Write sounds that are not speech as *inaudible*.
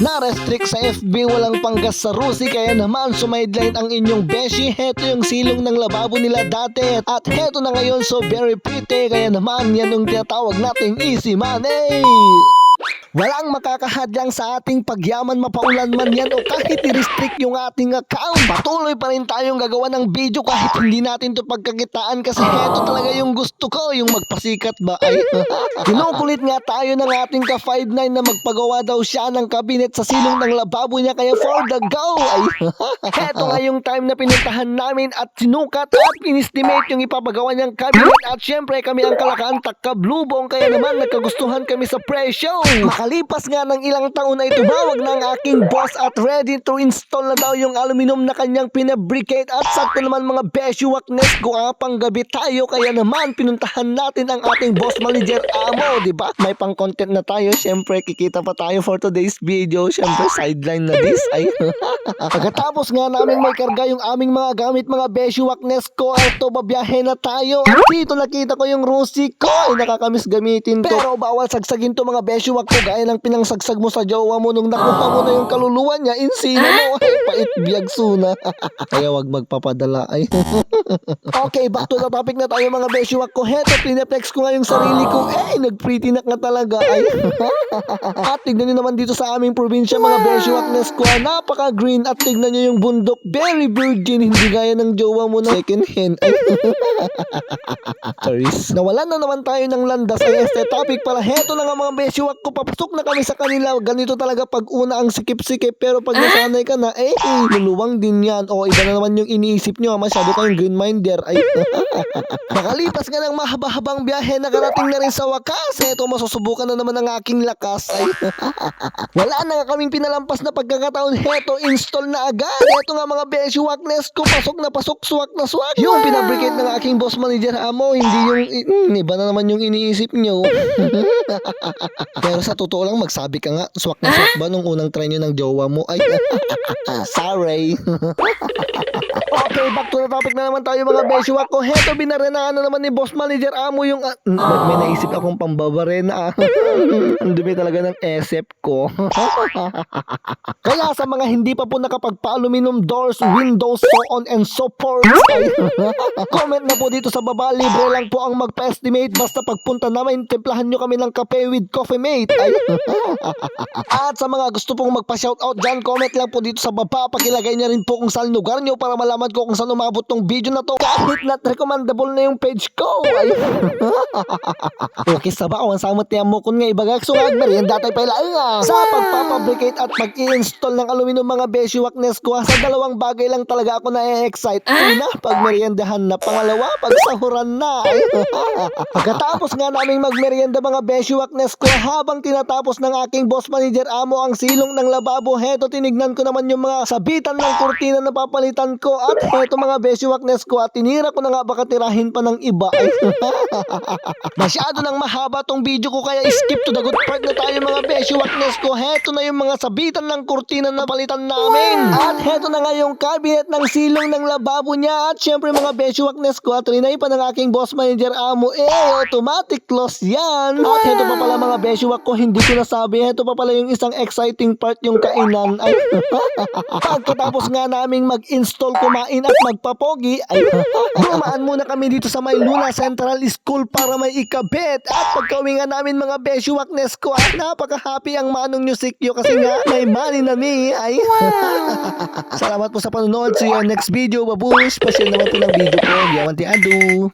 Na-restrict sa FB walang panggas sa Rusi kaya naman sumideline ang inyong beshi. Heto yung silong ng lababo nila dati. At heto na ngayon so very pretty kaya naman yan yung tinatawag nating easy money. Walang makakahadlang sa ating pagyaman mapaulan man yan o kahit i-restrict yung ating account. Patuloy pa rin tayong gagawa ng video kahit hindi natin to pagkakitaan kasi heto talaga yung gusto ko, yung magpasikat ba ay. *laughs* Kinukulit nga tayo ng ating ka-59 na magpagawa daw siya ng kabinet sa silong ng lababo niya kaya for the go ay. *laughs* heto nga yung time na pinuntahan namin at sinukat at inestimate yung ipapagawa niyang cabinet at syempre kami ang kalakaan takka blubong kaya naman nagkagustuhan kami sa presyo. Makalipas nga ng ilang taon na tumawag ang aking boss at ready to install na daw yung aluminum na kanyang pinabricate at sakto naman mga beshuwakness guwapang gabi tayo kaya naman pinuntahan natin ang ating boss manager Amo, di ba? May pang content na tayo, syempre kikita pa tayo for today's video, syempre sideline na this ay. *laughs* Pagkatapos nga namin may karga yung aming mga gamit mga beshuwakness ko at to babiyahe na tayo. At dito nakita ko yung Rusi ko ay nakakamiss gamitin to. Pero bawal sagsagin to mga beshuwak ko gaya ng pinangsagsag mo sa jowa mo nung nakuha mo na yung kaluluwa niya. Insino mo ay *laughs* pait biyag suna. *laughs* Kaya wag magpapadala ay. *laughs* okay, back to the topic na tayo mga beshuwak ko. Heto, pineflex ko nga yung sarili ko. Eh, nagpretty na talaga ay. at tignan nyo naman dito sa aming probinsya mga beshuwakness ko. Napaka green at tignan nyo yung bundok. Very virgin, hindi gaya ng jowa mo na second hand. Ay. Charis. Nawalan na naman tayo ng landas ay este topic pala. Heto na nga mga beshuwak ko. Papasok na kami sa kanila. Ganito talaga pag una ang sikip-sikip. Pero pag nasanay ka na, eh, eh, luluwang din yan. O iba na naman yung iniisip nyo. Masyado kayong green minder. Ay. *laughs* Nakalipas nga ng mahaba-habang biyahe. Nakarating na rin sa wakas. Eto, masusubukan na naman ang aking lakas. Ay. *laughs* Wala na nga kaming pinalampas na pagkakataon. Heto, install na agad. Eto nga mga beshuwakness ko. Pasok na pasok, swak na swak. Yung pinabricate ng aking boss manager amo, hindi yung, mm, iba na naman yung iniisip nyo. *laughs* Pero sa totoo lang, magsabi ka nga, swak na swak ba nung unang try nyo ng jowa mo? Ay, *laughs* sorry. *laughs* okay, back to the topic na naman tayo mga beshuwak ko. Heto, binarenaan na naman ni boss manager amo yung, ah, mm, may naisip akong pambabarena. *laughs* Ang dumi talaga ng esep ko. *laughs* Kaya sa mga hindi pa po nakapagpa-aluminum doors, windows, so on and so forth, *laughs* comment na po dito sa baba. Libre lang po ang magpa-estimate. Basta pagpunta namin, templahan nyo kami ng kape with coffee mate. Ay. At sa mga gusto pong magpa-shoutout dyan, comment lang po dito sa baba. Pakilagay niya rin po kung saan lugar nyo para malaman ko kung saan umabot tong video na to. Kahit not recommendable na yung page ko. Ay. okay, *laughs* sa ba? Ang samot niya mo kung nga ibagak so agmerienda tayo pa ilaan nga. Sa pagpapabricate at pag-i-install ng aluminum mga beshuwakness ko, sa dalawang bagay lang talaga ako na-excite. Una, pag meriendahan na. Pangalawa, pag sahuran na. Ay. *laughs* Pagkatapos nga naming magmerienda mga beshuwakness ko, habang tinatapos ng aking boss manager amo ang silong ng lababo, heto tinignan ko naman yung mga sabitan ng kurtina na papalitan ko at heto mga beshuwakness ko at tinira ko na nga baka tirahin pa ng iba. *laughs* Masyado nang mahaba tong video ko kaya skip to the good part na tayo mga beshuwakness ko. Heto na yung mga sabitan ng kurtina na palitan namin. At heto na nga yung cabinet ng silong ng lababo niya at syempre mga beshuwakness ko at rinay pa ng aking boss manager amo eh automatic close yan. At heto pa pala mga beshuwak ko hindi ko nasabi. Heto pa pala yung isang exciting part yung kainan. Ay, *laughs* pagkatapos nga naming mag-install kumain at magpapogi ay *laughs* dumaan muna kami dito sa may Luna Central School para may ikabit. At pagkawin nga namin mga beshuwakness ko at napaka-happy ang manong nyo sikyo kasi nga may money na me. Ay, *laughs* Salamat po sa panonood. See you on next video. Babush. Pa-share naman po ng video ko. Yaman ti Adu.